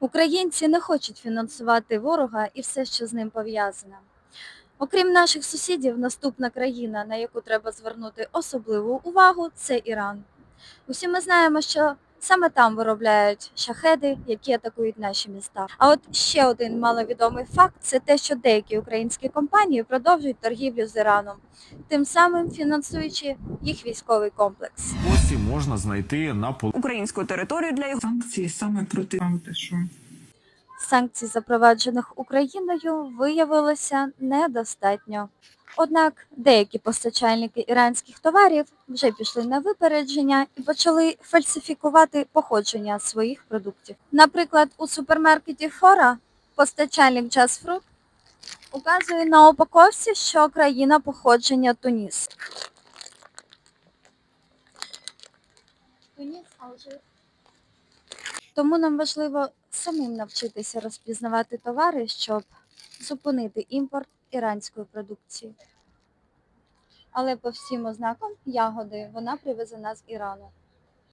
Українці не хочуть фінансувати ворога і все, що з ним пов'язане. Окрім наших сусідів, наступна країна, на яку треба звернути особливу увагу, це Іран. Усі ми знаємо, що саме там виробляють шахеди, які атакують наші міста. А от ще один маловідомий факт це те, що деякі українські компанії продовжують торгівлю з Іраном, тим самим фінансуючи їх військовий комплекс. Кості можна знайти на пол. українську територію для його санкції саме проти вам Санкцій, запроваджених Україною, виявилося недостатньо. Однак деякі постачальники іранських товарів вже пішли на випередження і почали фальсифікувати походження своїх продуктів. Наприклад, у супермаркеті Фора постачальник Just Fruit указує на упаковці, що країна походження Туніс. Туніс, Алжир. Тому нам важливо самим навчитися розпізнавати товари, щоб зупинити імпорт іранської продукції. Але по всім ознакам ягоди вона привезена з Ірану.